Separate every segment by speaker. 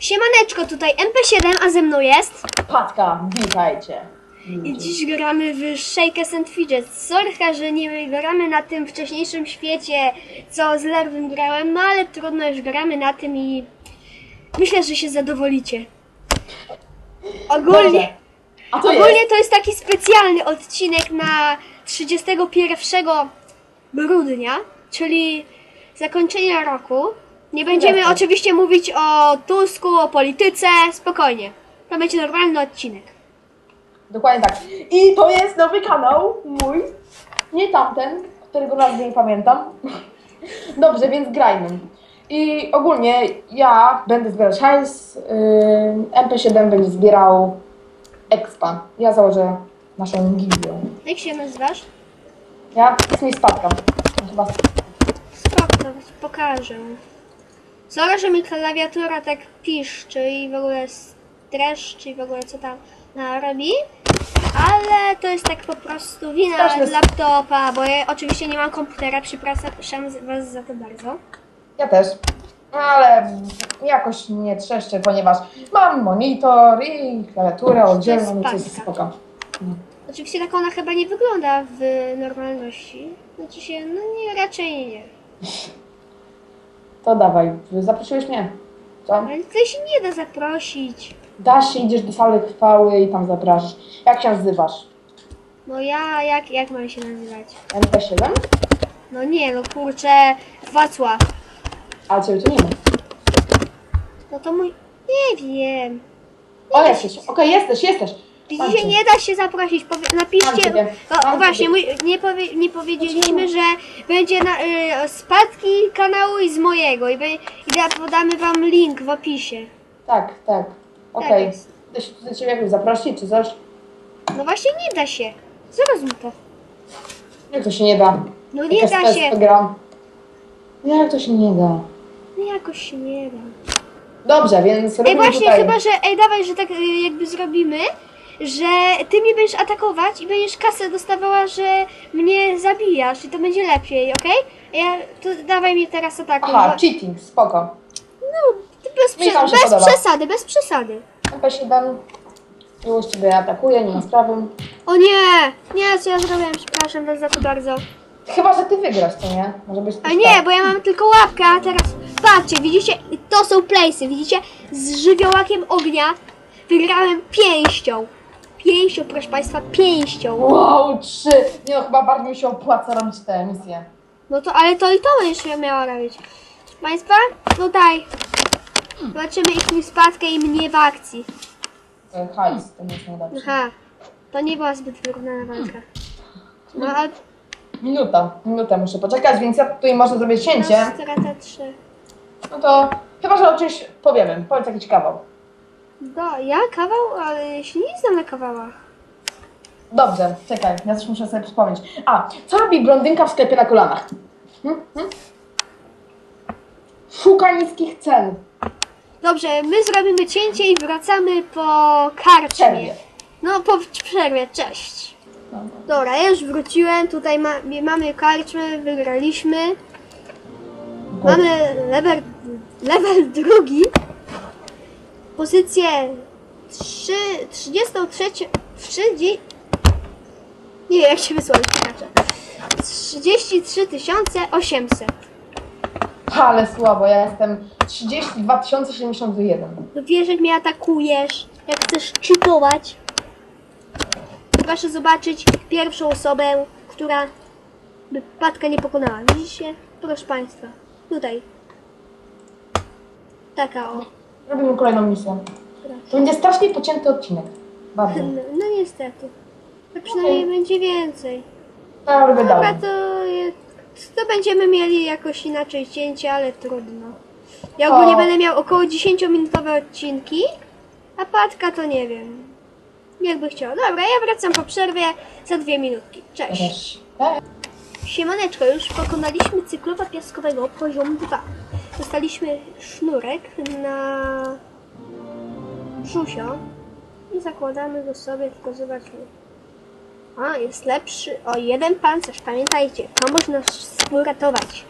Speaker 1: Siemaneczko, tutaj MP7, a ze mną jest.
Speaker 2: Patka, witajcie.
Speaker 1: I dziś gramy w Shakers and Fidgets. Sorka, że nie gramy na tym wcześniejszym świecie, co z Lerwym grałem, no ale trudno, już gramy na tym i myślę, że się zadowolicie. Ogólnie.
Speaker 2: A to
Speaker 1: ogólnie
Speaker 2: jest?
Speaker 1: to jest taki specjalny odcinek na 31 grudnia, czyli zakończenie roku. Nie będziemy
Speaker 2: Jasne.
Speaker 1: oczywiście mówić o Tusku, o polityce, spokojnie. To będzie normalny odcinek.
Speaker 2: Dokładnie tak. I to jest nowy kanał mój. Nie tamten, którego nazwy nie pamiętam. Dobrze, więc grajmy. I ogólnie ja będę zbierać hajs. Yy, MP7 będzie zbierał expa. Ja założę naszą gildię.
Speaker 1: Jak się nazywasz?
Speaker 2: Ja z niej spadkam. Chyba
Speaker 1: Spoko, to pokażę. Sorry, że mi klawiatura tak piszczy i w ogóle streszczy i w ogóle co tam robi. Ale to jest tak po prostu wina
Speaker 2: Straszne
Speaker 1: laptopa, bo ja oczywiście nie mam komputera, przepraszam was za to bardzo.
Speaker 2: Ja też. Ale jakoś nie trzeszczę, ponieważ mam monitor i klawiaturę oddzielną i to jest
Speaker 1: paska.
Speaker 2: spoko.
Speaker 1: Oczywiście tak ona chyba nie wygląda w normalności. Znaczy się, no nie, raczej nie.
Speaker 2: To dawaj, zaprosiłeś mnie. Co?
Speaker 1: Ale tutaj się nie da zaprosić.
Speaker 2: Dasz się, idziesz do sali chwały i tam zapraszasz. Jak się nazywasz?
Speaker 1: No ja, jak, jak mam się nazywać?
Speaker 2: MP7?
Speaker 1: No nie, no kurczę, Wacław.
Speaker 2: A ciebie tu nie ma.
Speaker 1: No to mój, nie wiem.
Speaker 2: O, jesteś. Okej, jesteś, jesteś.
Speaker 1: Widzicie, nie da się zaprosić. Powie, napiszcie.
Speaker 2: ciebie.
Speaker 1: O, właśnie, mój, nie, powie, nie powiedzieliśmy, że będzie na, y, spadki kanału i z mojego. I, be, i da, podamy wam link w opisie.
Speaker 2: Tak, tak. Okej.
Speaker 1: jest.
Speaker 2: Da się tutaj ciebie jakoś zaprosić, czy coś?
Speaker 1: No właśnie nie da się. Zrozum to.
Speaker 2: Jak to się nie da?
Speaker 1: No nie da się.
Speaker 2: gram. Jak to się nie da?
Speaker 1: No jakoś się nie da.
Speaker 2: Dobrze, więc
Speaker 1: Ej,
Speaker 2: robimy
Speaker 1: właśnie,
Speaker 2: tutaj...
Speaker 1: chyba, że. Ej, dawaj, że tak y, jakby zrobimy, że ty mnie będziesz atakować i będziesz kasę dostawała, że mnie zabijasz i to będzie lepiej, okej? Ja, to dawaj mnie teraz atakuj.
Speaker 2: Aha,
Speaker 1: bo-
Speaker 2: cheating, spoko.
Speaker 1: No, bez,
Speaker 2: Michał się
Speaker 1: bez
Speaker 2: podoba.
Speaker 1: przesady, bez przesady.
Speaker 2: MP7 już ciebie atakuje, nie ma sprawy.
Speaker 1: O nie! Nie, co ja zrobiłem? Przepraszam was za to bardzo.
Speaker 2: Chyba, że ty wygrasz, co nie? Może być
Speaker 1: A nie, bo ja mam tylko łapkę, a teraz patrzcie, widzicie? To są playsy, widzicie? Z żywiołakiem ognia wygrałem pięścią. Pięścią, proszę państwa, pięścią.
Speaker 2: Wow, trzy! Nie no, chyba bardziej mi się opłaca robić te misje.
Speaker 1: No to, ale to i to będziesz miała robić. Proszę państwa, tutaj. Zobaczymy ich spadkę i mnie w akcji.
Speaker 2: E, Hajs, to nie najlepsze.
Speaker 1: Aha, to nie była zbyt wyrównana walka. No, ale
Speaker 2: Minuta, minutę muszę poczekać, więc ja tutaj można zrobić cięcie.
Speaker 1: teraz strata 3.
Speaker 2: No to chyba, że o czymś powiemy. Powiedz jakiś kawał.
Speaker 1: Do, ja kawał, ale się nie znam na kawałach.
Speaker 2: Dobrze, czekaj, ja coś muszę sobie przypomnieć. A, co robi blondynka w sklepie na kolanach? Hm? Hm? Szuka niskich cen.
Speaker 1: Dobrze, my zrobimy cięcie i wracamy po karczmie.
Speaker 2: Przerwie.
Speaker 1: No, po przerwie, cześć. Dobra, ja już wróciłem, tutaj ma, mamy karczmy, wygraliśmy. Mamy level, level drugi. Pozycję 3, 33, 30, nie wiem jak się wysłać, przepraszam. 33 800.
Speaker 2: Ale słabo, ja jestem 32 071.
Speaker 1: No wiesz, jak mnie atakujesz, jak chcesz cheatować. Proszę zobaczyć pierwszą osobę, która by Patka nie pokonała. Widzicie? Proszę Państwa. Tutaj. Taka o.
Speaker 2: Robimy kolejną misję. To będzie strasznie pocięty odcinek. Bardzo.
Speaker 1: No, no niestety. To przynajmniej będzie więcej.
Speaker 2: Ja lubię
Speaker 1: Dobra,
Speaker 2: dalej.
Speaker 1: to, je- to będziemy mieli jakoś inaczej cięcie, ale trudno. Ja ogólnie
Speaker 2: O.
Speaker 1: będę miał około 10-minutowe odcinki, a Patka to nie wiem. Jakby chciał. Dobra, ja wracam po przerwie za dwie minutki. Cześć.
Speaker 2: Też.
Speaker 1: Siemaneczko, już pokonaliśmy cyklopa piaskowego poziom 2. Dostaliśmy sznurek na brzusio i zakładamy go sobie, tylko zobaczmy. A, jest lepszy o jeden pancerz, pamiętajcie, to można uratować.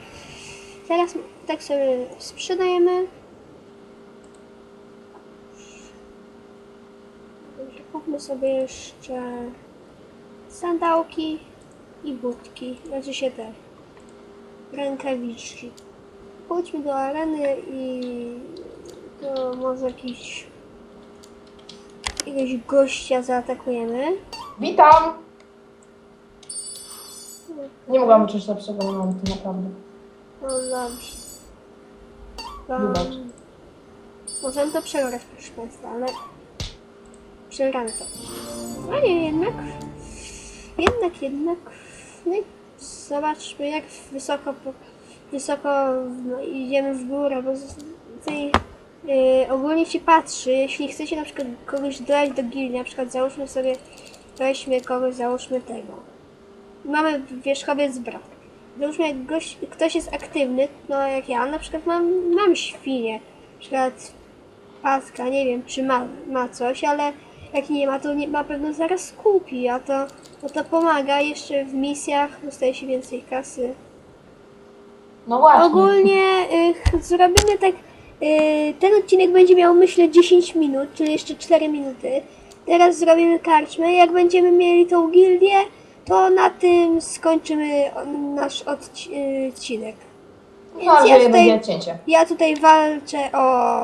Speaker 1: Teraz tak sobie sprzedajemy. Kupmy sobie jeszcze sandałki i butki, znaczy się te rękawiczki. Pójdźmy do areny i to może jakiś jakiegoś gościa zaatakujemy.
Speaker 2: Witam! Nie mogłam wyczuć lepszego momentu, naprawdę.
Speaker 1: No dobrze.
Speaker 2: Wybacz.
Speaker 1: możemy to przegrać, proszę Państwa, ale przegramy to. A nie, jednak. Jednak, jednak. No i zobaczmy, jak wysoko, wysoko no, idziemy w górę, bo tutaj yy, ogólnie się patrzy, jeśli chcecie na przykład kogoś dodać do gildii, na przykład załóżmy sobie, weźmy kogoś, załóżmy tego. Mamy wierzchowiec brat. Załóżmy, jak goś, ktoś jest aktywny, no jak ja, na przykład mam, mam świnię, na przykład paska, nie wiem, czy ma, ma coś, ale jak nie ma, to nie, na pewno zaraz kupi, a to, no to pomaga jeszcze w misjach, dostaje się więcej kasy.
Speaker 2: No właśnie.
Speaker 1: Ogólnie y, zrobimy tak. Y, ten odcinek będzie miał myślę 10 minut, czyli jeszcze 4 minuty. Teraz zrobimy karczmę. Jak będziemy mieli tą gildię, to na tym skończymy o- nasz odci- y, odcinek.
Speaker 2: No, że
Speaker 1: ja
Speaker 2: ja
Speaker 1: tutaj,
Speaker 2: będzie cięcie.
Speaker 1: ja tutaj walczę o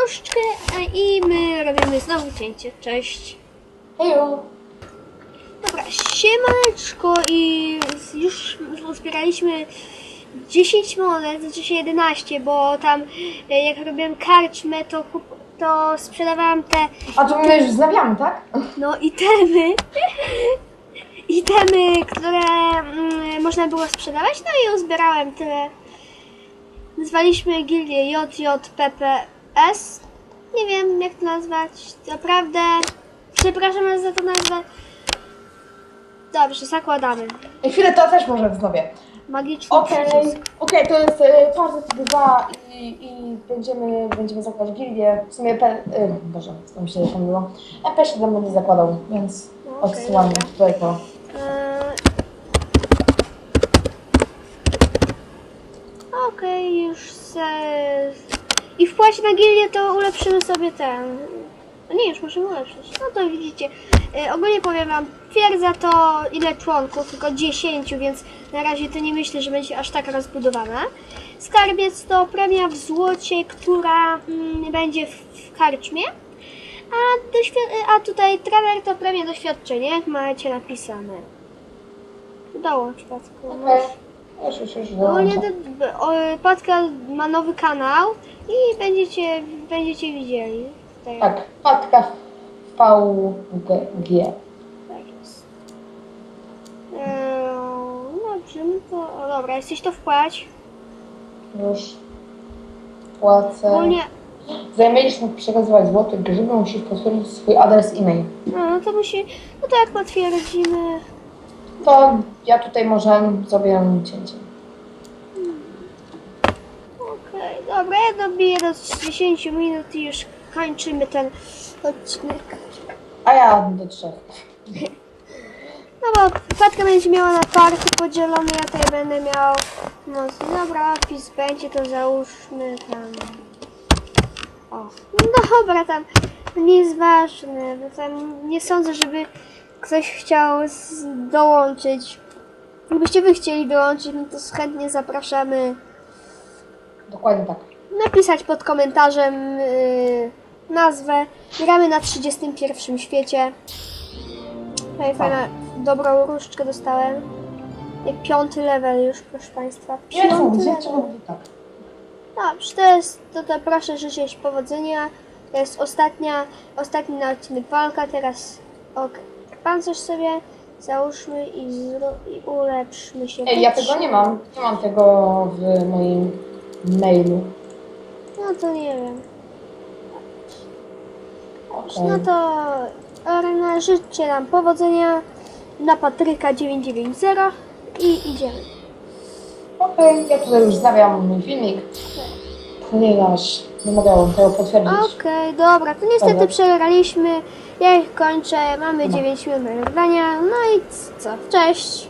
Speaker 1: różdżkę, a i my robimy znowu cięcie. Cześć.
Speaker 2: Hejo!
Speaker 1: Siemaneczko i już uzbieraliśmy 10 monet, znaczy się 11, bo tam e, jak robiłem karczmę, to, to sprzedawałam te
Speaker 2: A to my już wznawiamy, tak?
Speaker 1: no itemy, itemy, które mm, można było sprzedawać, no i uzbierałem tyle. Nazwaliśmy gildię JJPPS. Nie wiem jak to nazwać, naprawdę przepraszam za to nazwę. Dobrze, zakładamy.
Speaker 2: I chwilę to też może wznowię.
Speaker 1: Magiczny
Speaker 2: Okej,
Speaker 1: przycisk.
Speaker 2: okej, to jest e, part 2 i, i będziemy, będziemy zakładać gildię. W sumie, pe, e, boże, co mi się pomyliło. MP7 będzie zakładał, więc
Speaker 1: No, okej,
Speaker 2: odsyłamy
Speaker 1: dobra.
Speaker 2: tutaj to.
Speaker 1: Eee, Okej, już se... I wpłać na gildię to ulepszymy sobie ten... No nie, już możemy ulepszyć. No to widzicie. E, ogólnie powiem wam, twierdza to ile członków, tylko 10, więc na razie to nie myślę, że będzie aż tak rozbudowana. Skarbiec to premia w złocie, która mm, będzie w, w karczmie. A, doświ- a tutaj trener to premia doświadczenia, jak macie napisane. Dołącz, Patku.
Speaker 2: Okej, już, już, już.
Speaker 1: Ogólnie Patka ma nowy kanał i będziecie, będziecie widzieli.
Speaker 2: Tak, patka VG.
Speaker 1: Tak jest. Eee, dobrze, no to... O, dobra, jesteś to wpłać.
Speaker 2: Już płacę.
Speaker 1: Ogólnie...
Speaker 2: Zamieliśmy przekazywać złoty grzyby, musisz potwierdzić swój adres e-mail.
Speaker 1: No, no to musi... No to jak potwierdzimy...
Speaker 2: To ja tutaj może zrobię cięcie.
Speaker 1: Okej, dobra, ja dobiję do 10 minut i już kończymy ten odcinek.
Speaker 2: A ja do trzech.
Speaker 1: No bo Patka będzie miała na party podzielone, ja tutaj będę miał... No dobra, opis będzie, to załóżmy tam... O, no dobra, tam nie jest ważne, bo tam nie sądzę, żeby ktoś chciał dołączyć. Gdybyście wy chcieli dołączyć, no to chętnie zapraszamy
Speaker 2: Dokładnie tak.
Speaker 1: napisać pod komentarzem yy, nazwę. Gramy na 31 świecie. Tutaj fajna, dobrą różdżkę dostałem. Piąty level już, proszę Państwa. Piąty level.
Speaker 2: tak.
Speaker 1: Dobrze, to jest, to, to proszę życzyć powodzenia. To jest ostatnia, ostatni na odcinek walka. Teraz ok, pancerz sobie załóżmy i, zro, i ulepszmy się.
Speaker 2: Ej, ja tego nie mam. Nie mam tego w moim mailu.
Speaker 1: No to nie wiem. No to Arena, życzę nam powodzenia na Patryka 990 i idziemy.
Speaker 2: Okej, ja tutaj już znawiam mój filmik, ponieważ nie mogę tego potwierdzić.
Speaker 1: Okej, dobra, to niestety
Speaker 2: Dobra.
Speaker 1: przegraliśmy. Ja ich kończę, mamy
Speaker 2: Dobra.
Speaker 1: 9 minut nagrania. No i co? Cześć!